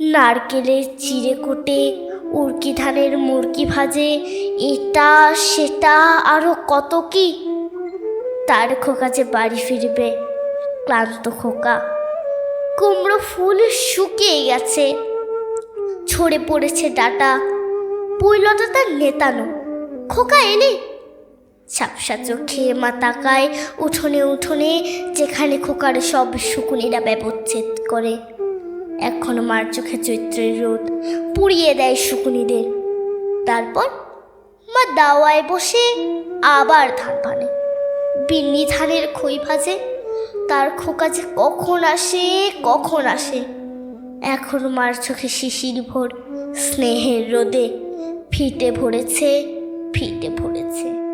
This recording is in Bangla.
নারকেলের চিড়ে কোটে উড়কি ধানের মুরগি ভাজে এটা সেটা আরও কত কি? তার খোকা যে বাড়ি ফিরবে, ক্লান্ত খোকা। কুমড়ো ফুল শুকিয়ে গেছে, ছড়ে পড়েছে ডাটা, পুইলটা তার নেতানো। খোকা এলি ছাপসা চোখে মা তাকায় উঠোনে উঠোনে, যেখানে খোকার সব শুকুনিরা ব্যবচ্ছেদ করে। এখন মার চোখে চৈত্রের রোদ পুড়িয়ে দেয় শুকুনিদের। তারপর মা দাওয়ায় বসে আবার ধান পানে। বিন্নি ধানের খই ভাজে, তার খোকা যে কখন আসে কখন আসে। এখন মার চোখে শিশির ভোর, স্নেহের রোদে ফিটে ভরেছে ফিটে ভরেছে।